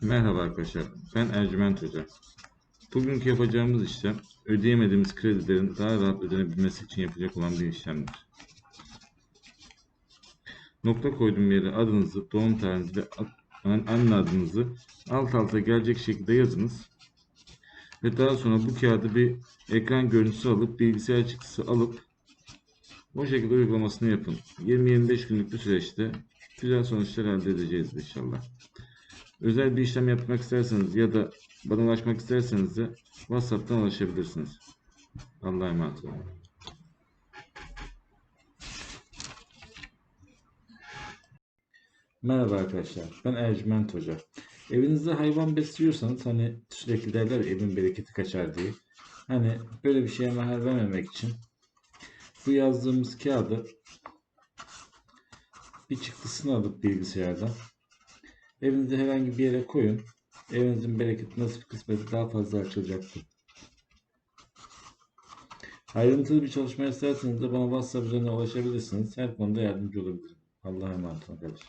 Merhaba arkadaşlar, ben Ercüment Hoca. Bugünkü yapacağımız işlem, ödeyemediğimiz kredilerin daha rahat ödenebilmesi için yapacak olan bir işlemdir. Nokta koyduğum yere adınızı, doğum tarihinizi ve an- anne adınızı alt alta gelecek şekilde yazınız. Ve daha sonra bu kağıdı bir ekran görüntüsü alıp, bilgisayar çıktısı alıp o şekilde uygulamasını yapın. 20-25 günlük bir süreçte güzel sonuçlar elde edeceğiz inşallah. Özel bir işlem yapmak isterseniz ya da bana ulaşmak isterseniz de WhatsApp'tan ulaşabilirsiniz. Allah'a emanet olun. Merhaba arkadaşlar. Ben Ercüment Hoca. Evinizde hayvan besliyorsanız hani sürekli derler evin bereketi kaçar diye. Hani böyle bir şeye mahal vermemek için bu yazdığımız kağıdı bir çıktısını alıp bilgisayardan Evinizde herhangi bir yere koyun. Evinizin bereketi nasip kısmeti daha fazla açılacaktır. Ayrıntılı bir çalışma isterseniz de bana WhatsApp üzerinden ulaşabilirsiniz. Her konuda yardımcı olabilirim. Allah'a emanet olun kardeşim.